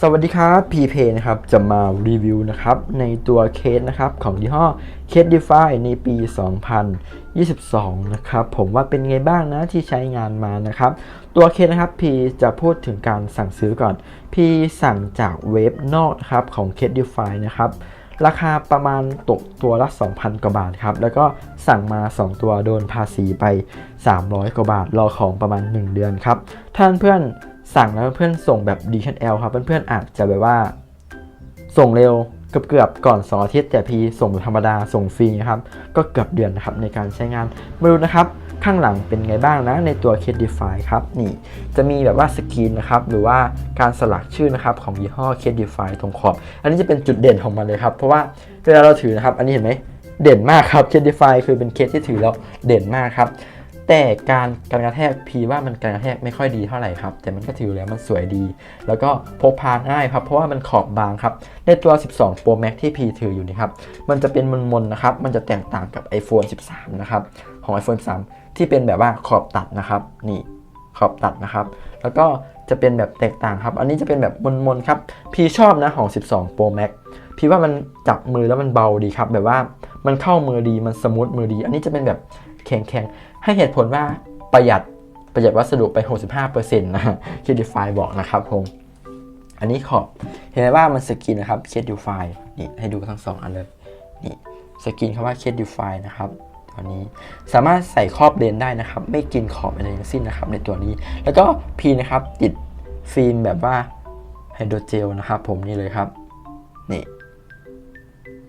สวัสดีครับ p p นะครับ จะมารีวิวนะครับ ในตัวเคสนะครับ ของยี่ห้อเคส DeFi ในปี 2022 นะครับ ผมว่าเป็นไงบ้างนะที่ใช้งานมานะครับ ตัวเคสนะครับ P จะพูดถึงการสั่งซื้อก่อน P สั่งจากเว็บนอกนครับของเคส DeFi นะครับราคาประมาณตกตัวละ 2,000 กว่าบาทครับ แล้วก็สั่งมา 2 ตัวโดนภาษีไป 300 กว่าบาท รอของประมาณ 1 เดือนครับ ท่านเพื่อน สั่งแล้วเพื่อนส่งแบบ DHL ครับ เพื่อนๆอาจจะแบบว่า ส่งเร็วเกือบๆก่อน2อาทิตย์แต่พีส่งธรรมดาส่งฟรีนะครับ ก็เกือบเดือนนะครับในการใช้งานมาดูนะครับ ข้างหลังเป็นไงบ้างนะในตัว c a d e f y ครับนี่จะมีแบบว่าสกรีนนะครับ หรือว่าการสลักชื่อนะครับของยี่ห้อ c a d e f y ตรงขอบ อันนี้จะเป็นจุดเด่นของมันเลยครับ เพราะว่าเวลาเราถือนะครับ อันนี้เห็นไหมเด่นมากครับ c a d e f y คือเป็นเคสที่ถือแล้วเด่นมากครับ แต่การการกระแทกพีว่ามันการกระแทกไม่ค่อยดีเท่าไหร่ครับ แต่มันก็ถือแล้วมันสวยดี แล้วก็พกพาง่ายครับ เพราะว่ามันขอบบางครับ ในตัว 12 Pro Max ที่พีถืออยู่นี่ครับ มันจะเป็นมนๆนะครับ มันจะแตกต่างกับ iPhone 13 นะครับ ของ iPhone 13 ที่เป็นแบบว่าขอบตัดนะครับ นี่ขอบตัดนะครับ แล้วก็จะเป็นแบบแตกต่างครับ อันนี้จะเป็นแบบมนๆครับ พีชอบนะของ 12 Pro Max พี่ว่ามันจับมือแล้วมันเบาดีครับ แบบว่า มันเข้ามือดีมันสมูทมือดี อันนี้จะเป็นแบบแข็งๆให้เหตุผลว่าประหยัดประหยัดวัสดุไป 65%นะคิดดีไฟบอกนะครับผม อันนี้ขอบเห็นไหมว่ามันสกรีนนะครับเคดดิฟายนี่ให้ดูทั้งสองอันเลยนี่สกรีนคำว่าเคดดิฟายนะครับตัวนี้สามารถใส่ครอบเลนได้นะครับ ไม่กินขอบอะไรทั้งสิ้นนะครับในตัวนี้ แล้วก็พีนะครับติดฟิล์มแบบว่าไฮโดรเจลนะครับ ผมนี่เลยครับนี่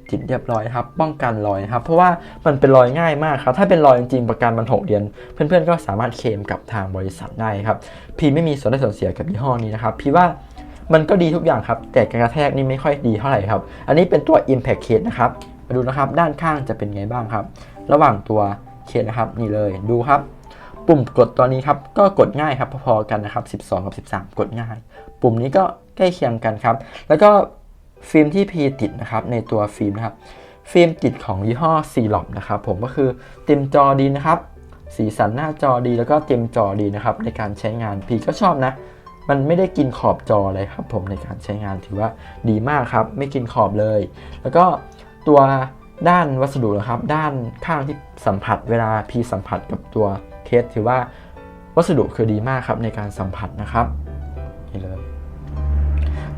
ติดเรียบร้อยครับ ป้องกันรอยครับ เพราะว่ามันเป็นรอยง่ายมากครับ ถ้าเป็นรอยจริงๆประกันมัน6เดือน เพื่อนๆก็สามารถเคลมกับทางบริษัทได้ครับ พี่ไม่มีส่วนได้ส่วนเสียกับยี่ห้อนี้นะครับ พี่ว่ามันก็ดีทุกอย่างครับ แต่การกระแทกนี่ไม่ค่อยดีเท่าไหร่ครับ อันนี้เป็นตัว Impact Case นะครับ มาดูนะครับ ด้านข้างจะเป็นไงบ้างครับ ระหว่างตัวเคสนะครับ นี่เลย ดูครับ ปุ่มกดตัวนี้ครับ ก็กดง่ายครับ พอๆกันนะครับ 12 กับ 13 กดง่าย ปุ่มนี้ก็ใกล้เคียงกันครับ แล้วก็ ฟิล์มที่พีติดนะครับในตัวฟิล์มนะครับฟิล์มติดของยี่ห้อซีล็อนะครับผมก็คือเต็มจอดีนะครับ สีสันหน้าจอดีแล้วก็เต็มจอดีนะครับในการใช้งานพีก็ชอบนะ มันไม่ได้กินขอบจอเลยครับผมในการใช้งานถือว่าดีมากครับ ไม่กินขอบเลย แล้วก็ตัวด้านวัสดุนะครับ ด้านข้างที่สัมผัสเวลาพีสัมผัสกับตัวเคสถือว่าวัสดุคือดีมากครับในการสัมผัสนะครับนี่เลย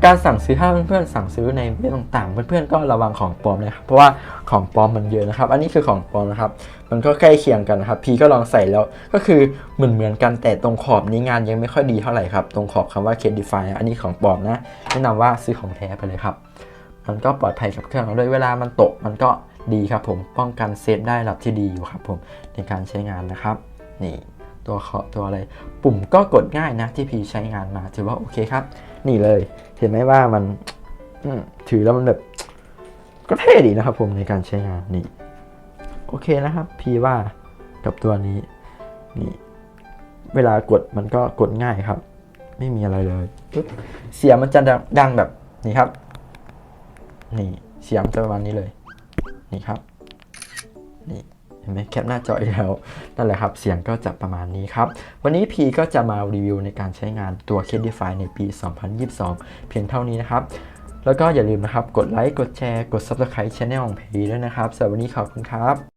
การสั่งซื้อถ้าเพื่อนๆสั่งซื้อในเว็บต่างๆ เพื่อนๆก็ระวังของปลอมนะครับเพราะว่าของปลอมมันเยอะนะครับ อันนี้คือของปลอมนะครับ มันก็ใกล้เคียงกันนะครับ พีก็ลองใส่แล้วก็คือเหมือนเหมือนๆกันแต่ตรงขอบนี้งานยังไม่ค่อยดีเท่าไหร่ครับ ตรงขอบคำว่า c a d e f y อันนี้ของปลอมนะแนะนำว่าซื้อของแท้ไปเลยครับ มันก็ปลอดภัยกับเครื่องเราด้วยเวลามันตกมันก็ดีครับผมป้องกันเซฟได้ระดับที่ดีอยู่ครับผมในการใช้งานนะครับนี่ ตัวขอบตัวอะไร ปุ่มก็กดง่ายนะที่พีใช้งานมา ถือว่าโอเคครับ นี่เลย เห็นไหมว่ามันถือแล้วมันแบบ ก็เท่ดีนะครับผมในการใช้งานนี่ โอเคนะครับพีว่ากับตัวนี้นี่ เวลากดมันก็กดง่ายครับ ไม่มีอะไรเลยปึ๊บเสียงมันจะดังดงแบบนี้ครับ นี่เสียงจะประมาณนี้เลย นี่ครับ นี่ ห็นไหมแคปหน้าจออีกแล้วนั่นแหละครับ เสียงก็จะประมาณนี้ครับ วันนี้พีก็จะมารีวิวในการใช้งานตัว c a d i f y ในปี 2022 เพียงเท่านี้นะครับ แล้วก็อย่าลืมนะครับ กดไลค์ กดแชร์ กด Subscribe Channel ของพีด้วยนะครับสำหรับวันนี้ขอบคุณครับ